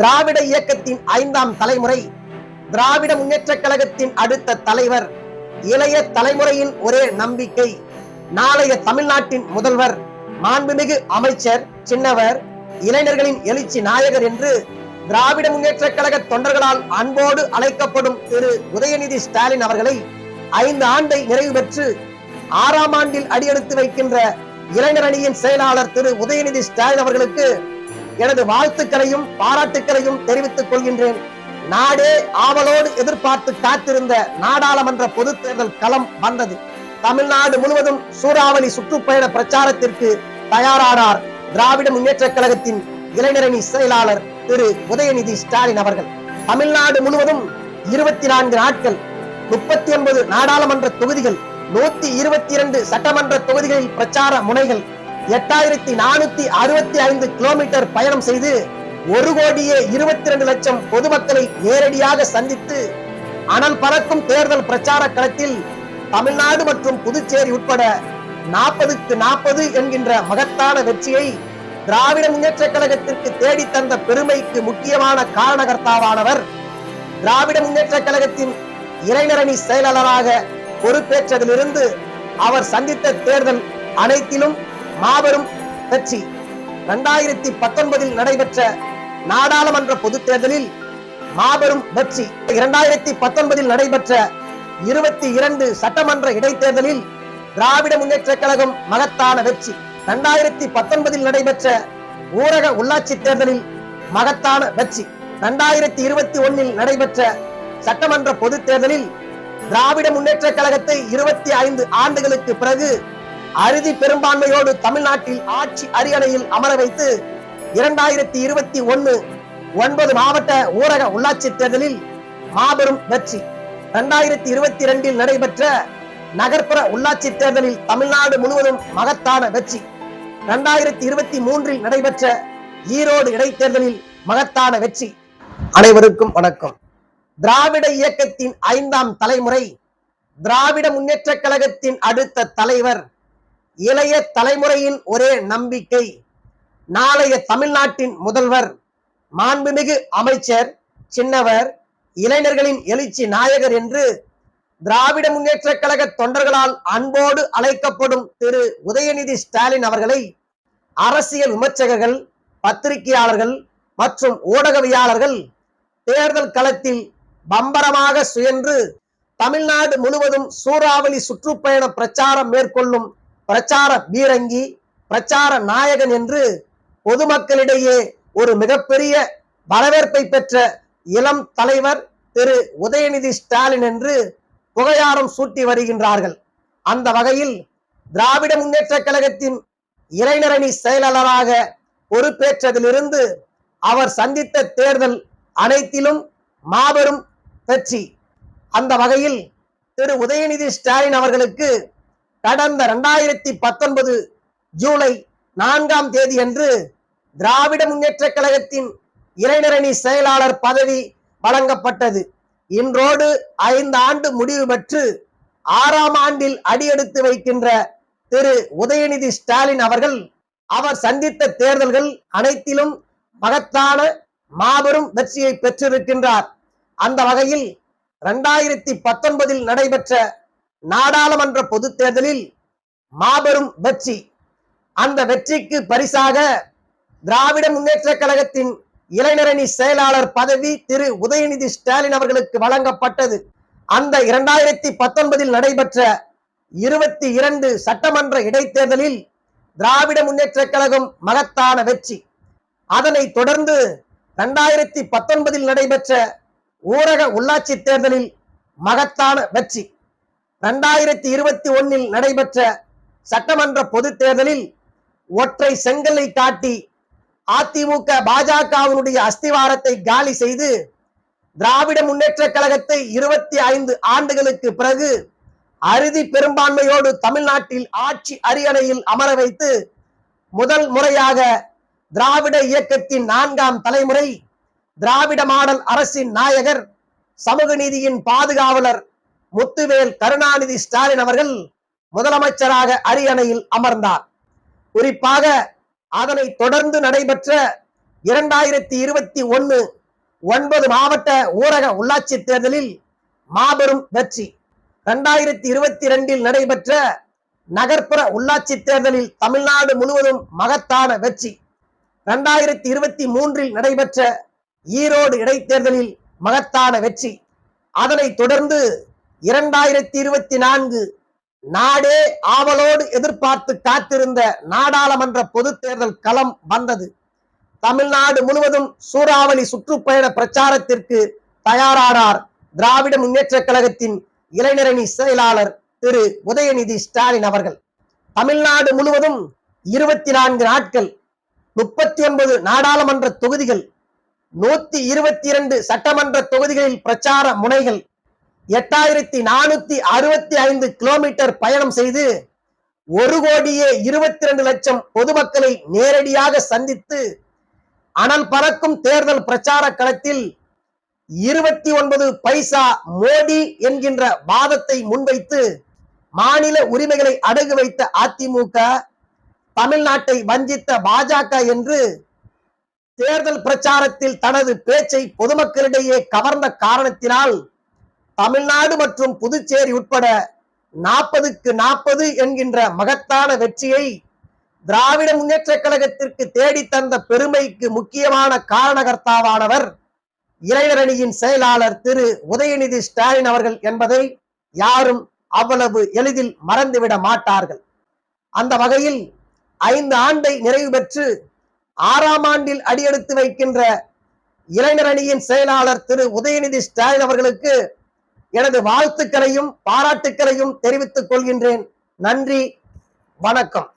திராவிட இயக்கத்தின் ஐந்தாம் தலைமுறை திராவிட முன்னேற்ற கழகத்தின் அடுத்த தலைவர் இளைய தலைமுறையின் ஒரே நம்பிக்கை நாளைய தமிழ்நாட்டின் முதல்வர் மாண்புமிகு அமைச்சர் சின்னவர் இளைஞர்களின் எழுச்சி நாயகர் என்று திராவிட முன்னேற்ற கழக தொண்டர்களால் அன்போடு அழைக்கப்படும் திரு. உதயநிதி ஸ்டாலின் அவர்களை ஐந்து ஆண்டை நிறைவு பெற்று ஆறாம் ஆண்டில் அடியெடுத்து வைக்கின்ற இளைஞர் அணியின் செயலாளர் திரு. உதயநிதி ஸ்டாலின் அவர்களுக்கு எனது வாழ்த்துக்களையும் பாராட்டுக்களையும் தெரிவித்துக் கொள்கின்றேன். நாடே ஆவலோடு எதிர்பார்த்து காத்திருந்த நாடாளுமன்ற பொது தேர்தல் களம் வந்தது. தமிழ்நாடு முழுவதும் சூறாவளி சுற்றுப்பயண பிரச்சாரத்திற்கு தயாரானார் திராவிட முன்னேற்ற கழகத்தின் இளைஞரணி செயலாளர் திரு. உதயநிதி ஸ்டாலின் அவர்கள். தமிழ்நாடு முழுவதும் இருபத்தி நான்கு நாட்கள் முப்பத்தி ஒன்பது நாடாளுமன்ற தொகுதிகள் நூத்தி இருபத்தி இரண்டு சட்டமன்ற தொகுதிகளில் பிரச்சார முனைகள் எட்டாயிரத்தி நானூத்தி அறுபத்தி ஐந்து கிலோமீட்டர் பயணம் செய்து ஒரு கோடியே இருபத்தி இரண்டு லட்சம் பொதுமக்களை நேரடியாக சந்தித்து அனல் பறக்கும் தேர்தல் பிரச்சார களத்தில் தமிழ்நாடு மற்றும் புதுச்சேரி உட்பட நாற்பதுக்கு நாற்பது என்கின்ற மகத்தான வெற்றியை திராவிட முன்னேற்ற கழகத்திற்கு தேடி தந்த பெருமைக்கு முக்கியமான காரணகர்த்தாவானவர் திராவிட முன்னேற்ற கழகத்தின் இளைஞரணி செயலாளராக பொறுப்பேற்றதிலிருந்து அவர் சந்தித்த தேர்தல் அனைத்திலும் மாபெரும் வெற்றி. இரண்டாயிரத்தி பத்தொன்பதில் நடைபெற்ற நாடாளுமன்ற பொதுத் தேர்தலில் மாபெரும் வெற்றி. இரண்டாயிரத்தி பத்தொன்பதில் நடைபெற்ற இருபத்தி இரண்டு சட்டமன்ற இடைத்தேர்தலில் திராவிட முன்னேற்ற கழகம் மகத்தான வெற்றி. இரண்டாயிரத்தி பத்தொன்பதில் நடைபெற்ற ஊரக உள்ளாட்சி தேர்தலில் மகத்தான வெற்றி. இரண்டாயிரத்தி இருபத்தி ஒன்னில் நடைபெற்ற சட்டமன்ற பொதுத் தேர்தலில் திராவிட முன்னேற்ற கழகத்தை இருபத்தி ஐந்து ஆண்டுகளுக்கு பிறகு அறுதி பெரும்பான்மையோடு தமிழ்நாட்டில் ஆட்சி அரியணையில் அமர வைத்து இரண்டாயிரத்தி இருபத்தி ஒன்னு ஒன்பது மாவட்ட ஊரக உள்ளாட்சி தேர்தலில் மாபெரும் வெற்றி. இரண்டாயிரத்தி இருபத்தி இரண்டில் நடைபெற்ற நகர்ப்புற உள்ளாட்சி தேர்தலில் தமிழ்நாடு முழுவதும் மகத்தான வெற்றி. இரண்டாயிரத்தி இருபத்தி மூன்றில் நடைபெற்ற ஈரோடு இடைத்தேர்தலில் மகத்தான வெற்றி. அனைவருக்கும் வணக்கம். திராவிட இயக்கத்தின் ஐந்தாம் தலைமுறை திராவிட முன்னேற்ற கழகத்தின் அடுத்த தலைவர் இளைய தலைமுறையின் ஒரே நம்பிக்கை. நாளைய தமிழ்நாட்டின் முதல்வர் மாண்புமிகு அமைச்சர் சின்னவர் இளைஞர்களின் எழுச்சி நாயகர் என்று திராவிட முன்னேற்ற கழக தொண்டர்களால் அன்போடு அழைக்கப்படும் திரு. உதயநிதி ஸ்டாலின் அவர்களை அரசியல் விமர்சகர்கள் பத்திரிகையாளர்கள் மற்றும் ஊடகவியாளர்கள் தேர்தல் களத்தில் பம்பரமாக சுயன்று தமிழ்நாடு முழுவதும் சூறாவளி சுற்றுப்பயண பிரச்சாரம் மேற்கொள்ளும் பிரச்சார பீரங்கி பிரச்சார நாயகன் என்று பொதுமக்களிடையே ஒரு மிகப்பெரிய வரவேற்பை பெற்ற இளம் தலைவர் திரு உதயநிதி ஸ்டாலின் என்று புகையாரம் சூட்டி வருகின்றார்கள். அந்த வகையில் திராவிட முன்னேற்ற கழகத்தின் இளைஞரணி செயலாளராக பொறுப்பேற்றதிலிருந்து அவர் சந்தித்த தேர்தல் அனைத்திலும் மாபெரும் வெற்றி. அந்த வகையில் திரு உதயநிதி ஸ்டாலின் அவர்களுக்கு கடந்த இரண்டாயிரத்தி பத்தொன்பது ஜூலை நான்காம் தேதி அன்று திராவிட முன்னேற்ற கழகத்தின் இளைஞரணி செயலாளர் பதவி வழங்கப்பட்டது. இன்றோடு ஐந்து ஆண்டு முடிவு பெற்று ஆறாம் ஆண்டில் அடியெடுத்து வைக்கின்ற திரு உதயநிதி ஸ்டாலின் அவர்கள் அவர் சந்தித்த தேர்தல்கள் அனைத்திலும் மகத்தான மாபெரும் வெற்றியை பெற்றிருக்கின்றார். அந்த வகையில் இரண்டாயிரத்தி பத்தொன்பதில் நடைபெற்ற நாடாளுமன்ற பொதுத் தேர்தலில் மாபெரும் வெற்றி. அந்த வெற்றிக்கு பரிசாக திராவிட முன்னேற்ற கழகத்தின் இளைஞரணி செயலாளர் பதவி திரு. உதயநிதி ஸ்டாலின் அவர்களுக்கு வழங்கப்பட்டது. அந்த இரண்டாயிரத்தி பத்தொன்பதில் நடைபெற்ற இருபத்தி இரண்டு சட்டமன்ற இடைத்தேர்தலில் திராவிட முன்னேற்ற கழகம் மகத்தான வெற்றி. அதனை தொடர்ந்து இரண்டாயிரத்தி பத்தொன்பதில் நடைபெற்ற ஊரக உள்ளாட்சி தேர்தலில் மகத்தான வெற்றி. இரண்டாயிரத்தி இருபத்தி ஒன்னில் நடைபெற்ற சட்டமன்ற பொது தேர்தலில் ஒற்றை செங்கலை காட்டி அதிமுக பாஜகவினுடைய அஸ்திவாரத்தை காலி செய்து திராவிட முன்னேற்ற கழகத்தை இருபத்தி ஐந்து ஆண்டுகளுக்கு பிறகு அறுதி பெரும்பான்மையோடு தமிழ்நாட்டில் ஆட்சி அரியணையில் அமர வைத்து முதல் முறையாக திராவிட இயக்கத்தின் நான்காம் தலைமுறை திராவிட மாடல் அரசின் நாயகர் சமூக நீதியின் பாதுகாவலர் முத்துவேல் கருணாநிதி ஸ்டாலின் அவர்கள் முதலமைச்சராக அரியணையில் அமர்ந்தார். குறிப்பாக அதனை தொடர்ந்து நடைபெற்ற இரண்டாயிரத்தி இருபத்தி ஒன்னு ஒன்பது மாவட்ட ஊரக உள்ளாட்சி தேர்தலில் மாபெரும் வெற்றி. இரண்டாயிரத்தி இருபத்தி ரெண்டில் நடைபெற்ற நகர்ப்புற உள்ளாட்சி தேர்தலில் தமிழ்நாடு முழுவதும் மகத்தான வெற்றி. இரண்டாயிரத்தி இருபத்தி மூன்றில் நடைபெற்ற ஈரோடு இடைத்தேர்தலில் மகத்தான வெற்றி. அதனைத் தொடர்ந்து இரண்டாயிரத்தி இருபத்தி நான்கு நாடே ஆவலோடு எதிர்பார்த்து காத்திருந்த நாடாளுமன்ற பொது தேர்தல் களம் வந்தது. தமிழ்நாடு முழுவதும் சூறாவளி சுற்றுப்பயண பிரச்சாரத்திற்கு தயாரானார் திராவிட முன்னேற்ற கழகத்தின் இளைஞரணி செயலாளர் திரு. உதயநிதி ஸ்டாலின் அவர்கள். தமிழ்நாடு முழுவதும் இருபத்தி நான்கு நாட்கள் முப்பத்தி ஒன்பது நாடாளுமன்ற தொகுதிகள் நூத்தி இருபத்தி இரண்டு சட்டமன்ற தொகுதிகளில் பிரச்சார முனைகள் எட்டாயிரத்தி நானூத்தி அறுபத்தி ஐந்து கிலோமீட்டர் பயணம் செய்து ஒரு கோடியே இருபத்தி ரெண்டு லட்சம் பொதுமக்களை நேரடியாக சந்தித்து அனல் பறக்கும் தேர்தல் பிரச்சார களத்தில் இருபத்தி ஒன்பது பைசா மோடி என்கின்ற வாதத்தை முன்வைத்து மாநில உரிமைகளை அடகு வைத்த அதிமுக தமிழ்நாட்டை வஞ்சித்த பாஜக என்று தேர்தல் பிரச்சாரத்தில் தனது பேச்சை பொதுமக்களிடையே கவர்ந்த காரணத்தினால் தமிழ்நாடு மற்றும் புதுச்சேரி உட்பட நாற்பதுக்கு நாற்பது என்கின்ற மகத்தான வெற்றியை திராவிட முன்னேற்ற கழகத்திற்கு தேடி தந்த பெருமைக்கு முக்கியமான காரணகர்த்தாவானவர் இளைஞரணியின் செயலாளர் திரு உதயநிதி ஸ்டாலின் அவர்கள் என்பதை யாரும் அவ்வளவு எளிதில் மறந்துவிட மாட்டார்கள். அந்த வகையில் ஐந்து ஆண்டை நிறைவு பெற்று ஆறாம் ஆண்டில் அடியெடுத்து வைக்கின்ற இளைஞரணியின் செயலாளர் திரு உதயநிதி ஸ்டாலின் அவர்களுக்கு எனது வாழ்த்துக்களையும் பாராட்டுக்களையும் தெரிவித்துக் கொள்கின்றேன். நன்றி வணக்கம்.